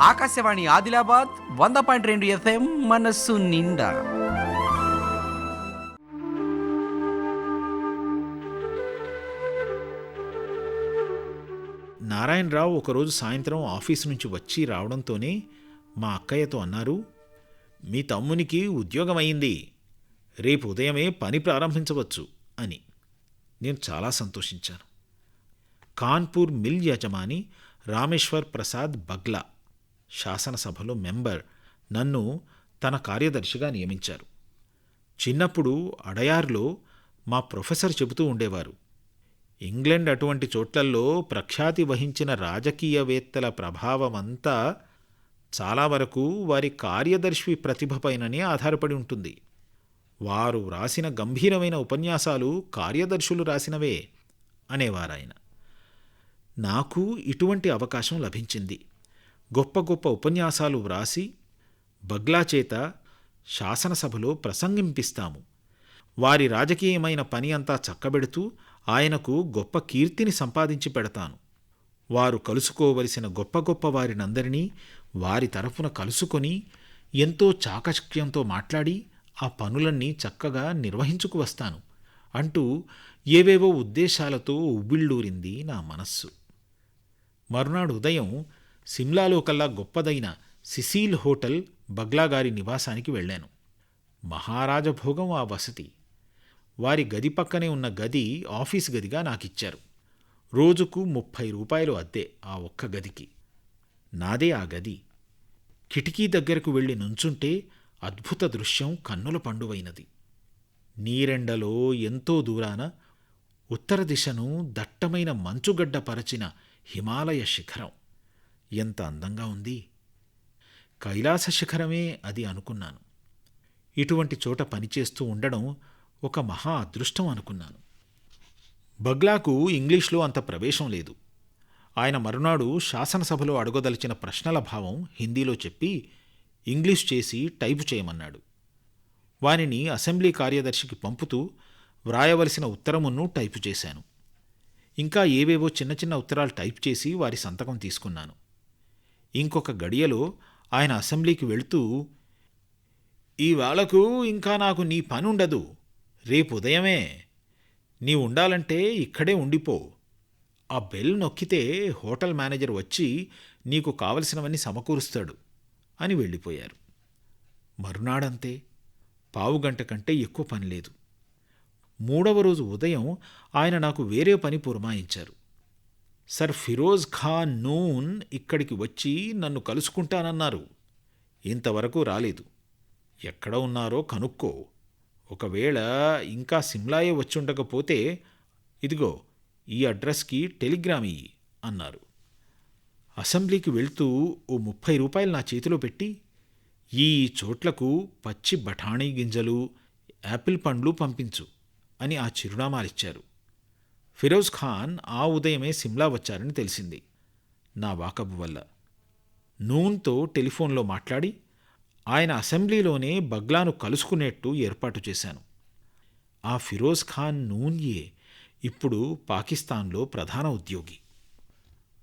ఆకాశవాణి ఆదిలాబాద్ వంద పాయింట్ రెండు ఎఫ్ఎం మనస్సు నిండా. నారాయణరావు ఒకరోజు సాయంత్రం ఆఫీసు నుంచి వచ్చి రావడంతోనే మా అక్కయ్యతో అన్నారు మీ తమ్మునికి ఉద్యోగం అయింది రేపు ఉదయమే పని ప్రారంభించవచ్చు అని. నేను చాలా సంతోషించాను. కాన్పూర్ మిల్ యజమాని రామేశ్వర్ ప్రసాద్ బగ్లా శాసనసభలో మెంబర్ నన్ను తన కార్యదర్శిగా నియమించారు. చిన్నప్పుడు అడయార్లో మా ప్రొఫెసర్ చెబుతూ ఉండేవారు ఇంగ్లండ్ అటువంటి చోట్లల్లో ప్రఖ్యాతి వహించిన రాజకీయవేత్తల ప్రభావమంతా చాలా వరకు వారి కార్యదర్శి ప్రతిభపైననే ఆధారపడి ఉంటుంది. వారు వ్రాసిన గంభీరమైన ఉపన్యాసాలు కార్యదర్శులు రాసినవే అనేవారాయన. నాకు ఇటువంటి అవకాశం లభించింది. గొప్ప గొప్ప ఉపన్యాసాలు వ్రాసి బగ్లా చేత శాసనసభలో ప్రసంగింపిస్తాము. వారి రాజకీయమైన పని అంతా చక్కబెడుతూ ఆయనకు గొప్ప కీర్తిని సంపాదించి పెడతాను. వారు కలుసుకోవలసిన గొప్ప గొప్ప వారినందరినీ వారి తరఫున కలుసుకొని ఎంతో చాకచక్యంతో మాట్లాడి ఆ పనులన్నీ చక్కగా నిర్వహించుకు వస్తాను అంటూ ఏవేవో ఉద్దేశాలతో ఉబ్బిళ్ళూరింది నా మనస్సు. మరునాడు ఉదయం సిమ్లాలో కల్లా గొప్పదైన సిసీల్ హోటల్ బగ్లాగారి నివాసానికి వెళ్ళాను. మహారాజభోగం ఆ వసతి. వారి గది పక్కనే ఉన్న గది ఆఫీస్ గదిగా నాకిచ్చారు. రోజుకు ముప్పై రూపాయలు అద్దె ఆ ఒక్క గదికి. నాదే ఆ గది. కిటికీ దగ్గరకు వెళ్ళి నుంచుంటే అద్భుత దృశ్యం కన్నుల పండువైనది. నీరెండలో ఎంతో దూరాన ఉత్తర దిశను దట్టమైన మంచుగడ్డ పరచిన హిమాలయ శిఖరం. ఎంత అందంగా ఉంది. కైలాస శిఖరమే అది అనుకున్నాను. ఇటువంటి చోట పనిచేస్తూ ఉండడం ఒక మహా అదృష్టం అనుకున్నాను. బగ్లాకు ఇంగ్లీష్లో అంత ప్రవేశం లేదు. ఆయన మరునాడు శాసనసభలో అడగదలిచిన ప్రశ్నల భావం హిందీలో చెప్పి ఇంగ్లీష్ చేసి టైపు చేయమన్నాడు. వానిని అసెంబ్లీ కార్యదర్శికి పంపుతూ వ్రాయవలసిన ఉత్తరమును టైపు చేశాను. ఇంకా ఏవేవో చిన్న చిన్న ఉత్తరాలు టైప్ చేసి వారి సంతకం తీసుకున్నాను. ఇంకొక గడియలో ఆయన అసెంబ్లీకి వెళుతూ ఈవేళకు ఇంకా నాకు నీ పని ఉండదు. రేపు ఉదయమే నీ ఉండాలంటే ఇక్కడే ఉండిపో. ఆ బెల్ నొక్కితే హోటల్ మేనేజర్ వచ్చి నీకు కావలసినవన్నీ సమకూరుస్తాడు అని వెళ్ళిపోయారు. మరునాడంతే పావుగంట కంటే ఎక్కువ పని లేదు. మూడవ రోజు ఉదయం ఆయన నాకు వేరే పని పురమాయించారు. సర్ ఫిరోజ్ ఖాన్ నూన్ ఇక్కడికి వచ్చి నన్ను కలుసుకుంటానన్నారు. ఇంతవరకు రాలేదు. ఎక్కడ ఉన్నారో కనుక్కో. ఒకవేళ ఇంకా సిమ్లాయే వచ్చుండకపోతే ఇదిగో ఈ అడ్రస్కి టెలిగ్రామ్ ఇయ్యి అన్నారు. అసెంబ్లీకి వెళ్తూ ఓ ముప్పై రూపాయలు నా చేతిలో పెట్టి ఈ చోట్లకు పచ్చి బఠానీ గింజలు యాపిల్ పండ్లు పంపించు అని ఆ చిరునామాలిచ్చారు. ఫిరోజ్ ఖాన్ ఆ ఉదయమే సిమ్లా వచ్చారని తెలిసింది. నా వాకబు వల్ల. నూన్తో టెలిఫోన్లో మాట్లాడి ఆయన అసెంబ్లీలోనే బగ్లాను కలుసుకునేట్టు ఏర్పాటు చేశాను. ఆ ఫిరోజ్ ఖాన్ నూన్యే ఇప్పుడు పాకిస్తాన్లో ప్రధాన ఉద్యోగి.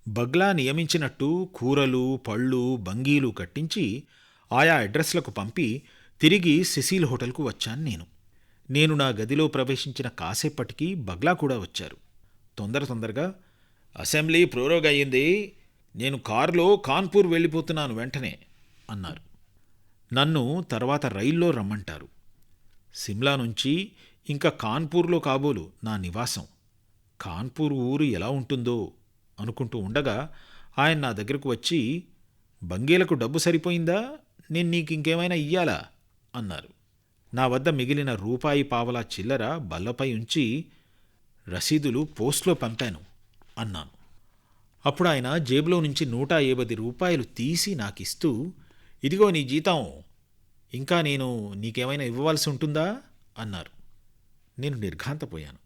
బగ్లా నియమించినట్టు కూరలు పళ్ళు బంగీలు కట్టించి ఆయా అడ్రస్లకు పంపి తిరిగి సిసీల్ హోటల్కు వచ్చాను నేను. నేను నా గదిలో ప్రవేశించిన కాసేపటికి బగ్లా కూడా వచ్చారు. తొందర తొందరగా అసెంబ్లీ ప్రోరోగ్ అయ్యింది. నేను కారులో కాన్పూర్ వెళ్ళిపోతున్నాను వెంటనే అన్నారు. నన్ను తర్వాత రైల్లో రమ్మంటారు. సిమ్లా నుంచి ఇంకా కాన్పూర్లో కాబోలు నా నివాసం. కాన్పూర్ ఊరు ఎలా ఉంటుందో అనుకుంటూ ఉండగా ఆయన నా దగ్గరకు వచ్చి బంగేలకు డబ్బు సరిపోయిందా? నేను నీకు ఇంకేమైనా ఇయ్యాలా? అన్నారు. నా వద్ద మిగిలిన రూపాయి పావలా చిల్లర బల్లపై ఉంచి రసీదులు పోస్ట్లో పంపాను అన్నాను. అప్పుడు ఆయన జేబులో నుంచి నూట ఏబది రూపాయలు తీసి నాకిస్తూ ఇదిగో నీ జీతం ఇంకా నేను నీకేమైనా ఇవ్వవలసి ఉంటుందా? అన్నారు. నేను నిర్ఘాంతపోయాను.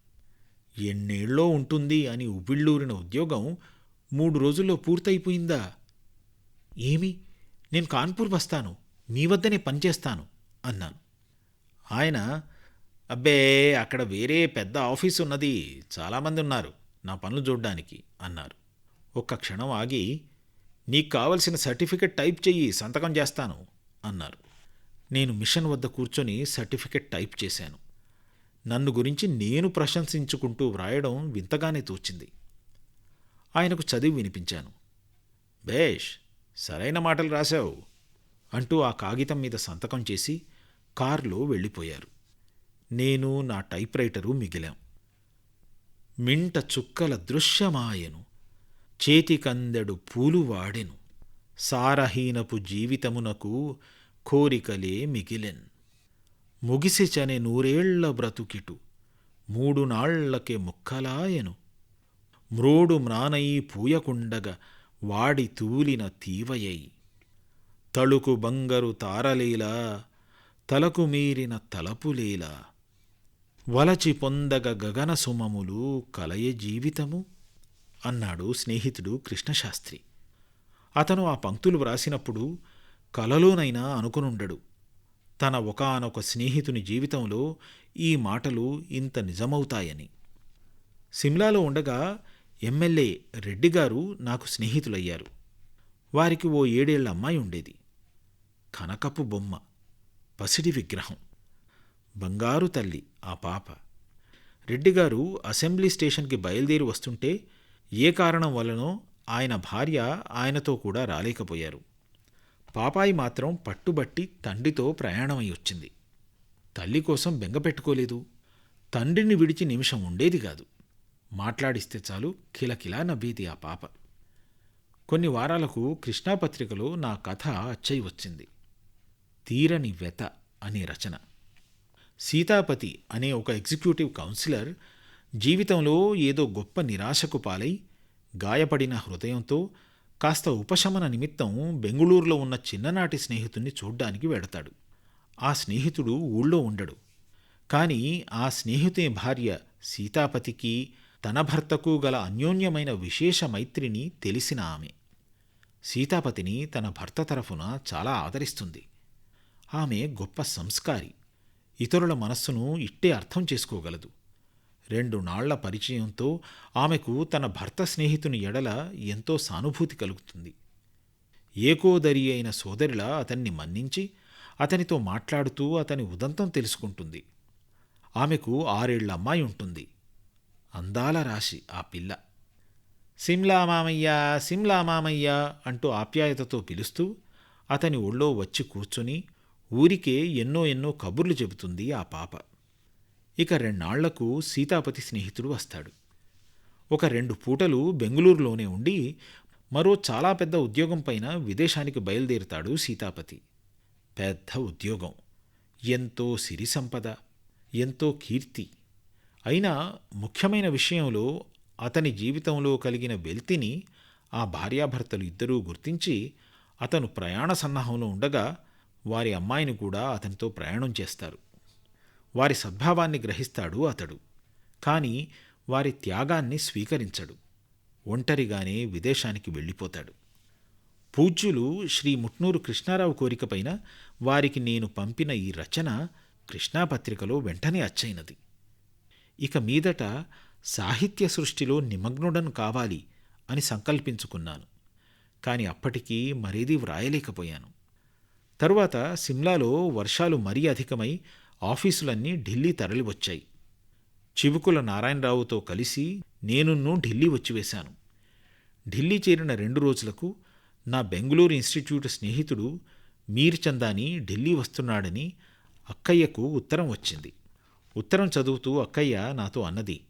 ఎన్నేళ్ళో ఉంటుంది అని ఉవ్విళ్ళూరిన ఉద్యోగం మూడు రోజుల్లో పూర్తయిపోయిందా? ఏమి? నేను కాన్పూర్ వస్తాను. మీ వద్దనే పనిచేస్తాను అన్నాను. ఆయన అబ్బే అక్కడ వేరే పెద్ద ఆఫీస్ ఉన్నది. చాలామంది ఉన్నారు. నా పనులు చూడ్డానికి అన్నారు. ఒక్క క్షణం ఆగి నీకు కావలసిన సర్టిఫికెట్ టైప్ చెయ్యి సంతకం చేస్తాను అన్నారు. నేను మిషన్ వద్ద కూర్చొని సర్టిఫికెట్ టైప్ చేశాను. నన్ను గురించి నేను ప్రశంసించుకుంటూ వ్రాయడం వింతగానే తోచింది. ఆయనకు చదివి వినిపించాను. బేష్ సరైన మాటలు రాశావు అంటూ ఆ కాగితం మీద సంతకం చేసి కారులో వెళ్ళిపోయారు. నేను నా టైప్రైటరు మిగిలాం. మింట చుక్కల దృశ్యమాయెను. చేతికందెడు పూలు వాడెను. సారహీనపు జీవితమునకు కోరికలే మిగిలెన్. ముగిసిచనే నూరేళ్ళ బ్రతుకిటు. మూడు నాళ్ళకే ముక్కలాయెను. మ్రోడు మ్రానయి పూయకుండగ వాడి తూలిన తీవయై. తళుకు బంగరు తారలేలా తలకు మీరిన తలపులేలా వలచి పొందగ గగన సుమములు కలయ జీవితము అన్నాడు స్నేహితుడు కృష్ణశాస్త్రి. అతను ఆ పంక్తులు వ్రాసినప్పుడు కలలోనైనా అనుకునుండడు. తన ఒకానొక స్నేహితుని జీవితంలో ఈ మాటలు ఇంత నిజమవుతాయని. సిమ్లాలో ఉండగా ఎమ్మెల్యే రెడ్డి గారు నాకు స్నేహితులయ్యారు. వారికి ఓ ఏడేళ్ళ అమ్మాయి ఉండేది. కనకపు బొమ్మ. పసిడి విగ్రహం. బంగారు తల్లి ఆ పాప. రెడ్డిగారు అసెంబ్లీ స్టేషన్కి బయలుదేరి వస్తుంటే ఏ కారణం వలనో ఆయన భార్య ఆయనతో కూడా రాలేకపోయారు. పాపాయి మాత్రం పట్టుబట్టి తండ్రితో ప్రయాణమై వచ్చింది. తల్లి కోసం బెంగ పెట్టుకోలేదు. తండ్రిని విడిచి నిమిషం ఉండేది కాదు. మాట్లాడిస్తే చాలు కిలకిలా నవ్వేది ఆ పాప. కొన్ని వారాలకు కృష్ణాపత్రికలో నా కథ అచ్చయి వచ్చింది. తీరని వెత అనే రచన. సీతాపతి అనే ఒక ఎగ్జిక్యూటివ్ కౌన్సిలర్ జీవితంలో ఏదో గొప్ప నిరాశకు పాలై గాయపడిన హృదయంతో కాస్త ఉపశమన నిమిత్తం బెంగుళూరులో ఉన్న చిన్ననాటి స్నేహితుణ్ణి చూడ్డానికి వెడతాడు. ఆ స్నేహితుడు ఊళ్ళో ఉండడు. కానీ ఆ స్నేహితుని భార్య సీతాపతికి తన భర్తకు గల అన్యోన్యమైన విశేష మైత్రిని తెలిసిన ఆమె. సీతాపతిని తన భర్త తరఫున చాలా ఆదరిస్తుంది. ఆమె గొప్ప సంస్కారి. ఇతరుల మనస్సును ఇట్టే అర్థం చేసుకోగలదు. రెండు నాళ్ళ పరిచయంతో ఆమెకు తన భర్త స్నేహితుని ఎడల ఎంతో సానుభూతి కలుగుతుంది. ఏకోదరి అయిన సోదరిలా అతన్ని మన్నించి అతనితో మాట్లాడుతూ అతని ఉదంతం తెలుసుకుంటుంది. ఆమెకు ఆరేళ్ళ అమ్మాయి ఉంటుంది. అందాల రాశి ఆ పిల్ల. సిమ్లా మామయ్య సిమ్లా మామయ్య అంటూ ఆప్యాయతతో పిలుస్తూ అతని ఒళ్ళో వచ్చి కూర్చొని ఊరికే ఎన్నో ఎన్నో కబుర్లు చెబుతుంది ఆ పాప. ఇక రెండాళ్ళకు సీతాపతి స్నేహితుడు వస్తాడు. ఒక రెండు పూటలు బెంగుళూరులోనే ఉండి మరో చాలా పెద్ద ఉద్యోగం పైన విదేశానికి బయలుదేరుతాడు సీతాపతి. పెద్ద ఉద్యోగం. ఎంతో సిరి సంపద. ఎంతో కీర్తి. అయినా ముఖ్యమైన విషయంలో అతని జీవితంలో కలిగిన వెల్తిని ఆ భార్యాభర్తలు ఇద్దరూ గుర్తించి అతను ప్రయాణ సన్నాహంలో ఉండగా వారి అమ్మాయిని కూడా అతనితో ప్రయాణం చేస్తారు. వారి సద్భావాన్ని గ్రహిస్తాడు అతడు. కానీ వారి త్యాగాన్ని స్వీకరించడు. ఒంటరిగానే విదేశానికి వెళ్ళిపోతాడు. పూజ్యులు శ్రీ ముట్నూరు కృష్ణారావు కోరికపైన వారికి నేను పంపిన ఈ రచన కృష్ణాపత్రికలో వెంటనే అచ్చైనది. ఇక మీదట సాహిత్య సృష్టిలో నిమగ్నుడను కావాలి అని సంకల్పించుకున్నాను. కాని అప్పటికీ మరేదీ వ్రాయలేకపోయాను. తరువాత సిమ్లాలో వర్షాలు మరీ అధికమై ఆఫీసులన్నీ ఢిల్లీ తరలివచ్చాయి. చివుకుల నారాయణరావుతో కలిసి నేనున్నూ ఢిల్లీ వచ్చివేశాను. ఢిల్లీ చేరిన రెండు రోజులకు నా బెంగుళూరు ఇన్స్టిట్యూట్ స్నేహితుడు మీర్ చందాని ఢిల్లీ వస్తున్నాడని అక్కయ్యకు ఉత్తరం వచ్చింది. ఉత్తరం చదువుతూ అక్కయ్య నాతో అన్నది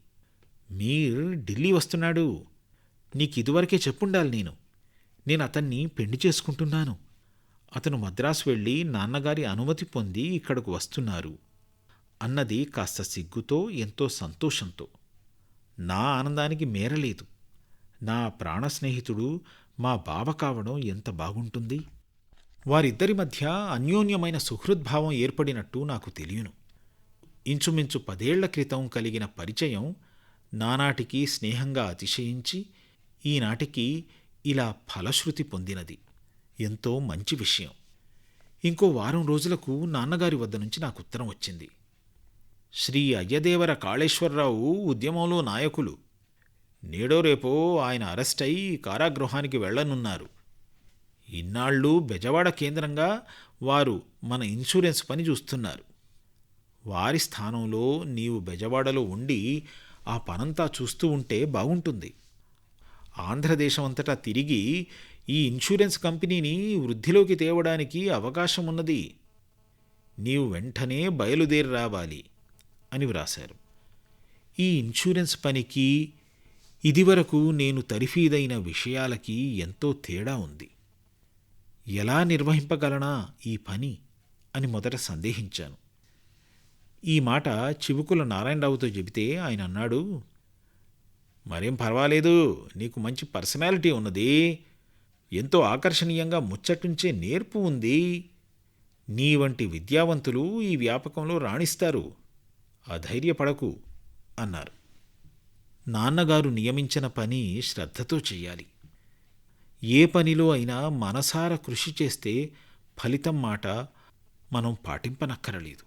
మీర్ ఢిల్లీ వస్తున్నాడు. నీకు ఇదివరకే చెప్పుండాలి నేను. నేను అతన్ని పెళ్ళి చేసుకుంటున్నాను అతను మద్రాసు వెళ్ళి నాన్నగారి అనుమతి పొంది ఇక్కడకు వస్తున్నారు. అన్నది కాస్త సిగ్గుతో ఎంతో సంతోషంతో. నా ఆనందానికి మేరలేదు. నా ప్రాణ స్నేహితుడు మా బావ కావడం ఎంత బాగుంటుంది? వారిద్దరి మధ్య అన్యోన్యమైన సుహృద్భావం ఏర్పడినట్టు నాకు తెలియను. ఇంచుమించు పదేళ్ళ క్రితం కలిగిన పరిచయం నానాటికి స్నేహంగా అతిశయించి ఈనాటికి ఇలా ఫలశ్రుతి పొందినది. ఎంతో మంచి విషయం. ఇంకో వారం రోజులకు నాన్నగారి వద్ద నుంచి నాకు ఉత్తరం వచ్చింది. శ్రీ అయ్యదేవర కాళేశ్వరరావు ఉద్యమంలో నాయకులు. నేడో రేపో ఆయన అరెస్ట్ అయి కారాగృహానికి వెళ్ళనున్నారు ఇన్నాళ్ళు బెజవాడ కేంద్రంగా వారు మన ఇన్సూరెన్స్ పని చూస్తున్నారు. వారి స్థానంలో నీవు బెజవాడలో ఉండి ఆ పనంతా చూస్తూ ఉంటే బాగుంటుంది. ఆంధ్రదేశం అంతటా తిరిగి ఈ ఇన్సూరెన్స్ కంపెనీని వృద్ధిలోకి తేవడానికి అవకాశం ఉన్నది నీవు వెంటనే బయలుదేరి రావాలి అని వ్రాశారు. ఈ ఇన్సూరెన్స్ పనికి ఇదివరకు నేను తరిఫీదైన విషయాలకి ఎంతో తేడా ఉంది. ఎలా నిర్వహింపగలనా ఈ పని అని మొదట సందేహించాను. ఈ మాట చివుకుల నారాయణరావుతో చెబితే ఆయన అన్నాడు మరేం పర్వాలేదు నీకు మంచి పర్సనాలిటీ ఉన్నది. ఎంతో ఆకర్షణీయంగా ముచ్చటుంచే నేర్పు ఉంది. నీ వంటి విద్యావంతులు ఈ వ్యాపకంలో రాణిస్తారు. అధైర్యపడకు అన్నారు. నాన్నగారు నియమించిన పని శ్రద్ధతో చెయ్యాలి. ఏ పనిలో అయినా మనసార కృషి చేస్తే ఫలితం మాట మనం పాటింపనక్కరలేదు.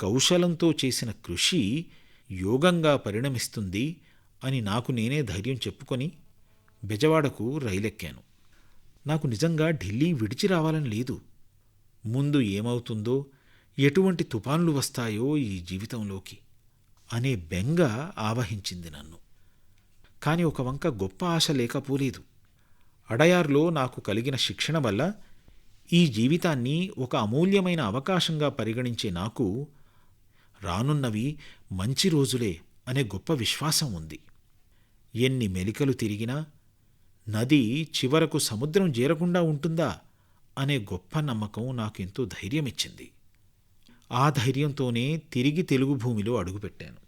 కౌశలంతో చేసిన కృషి యోగంగా పరిణమిస్తుంది అని నాకు నేనే ధైర్యం చెప్పుకొని బెజవాడకు రైలెక్కాను. నాకు నిజంగా ఢిల్లీ విడిచి రావాలని లేదు. ముందు ఏమవుతుందో ఎటువంటి తుఫాన్లు వస్తాయో ఈ జీవితంలోకి అనే బెంగ ఆవహించింది నన్ను. కాని ఒక వంక గొప్ప ఆశ లేకపోలేదు. అడయార్లో నాకు కలిగిన శిక్షణ వల్ల ఈ జీవితాన్ని ఒక అమూల్యమైన అవకాశంగా పరిగణించే నాకు రానున్నవి మంచి రోజులే అనే గొప్ప విశ్వాసం ఉంది. ఎన్ని మెలికలు తిరిగినా నది చివరకు సముద్రం చేరకుండా ఉంటుందా అనే గొప్ప నమ్మకం నాకెంతో ధైర్యమిచ్చింది. ఆ ధైర్యంతోనే తిరిగి తెలుగు భూమిలో అడుగుపెట్టాను.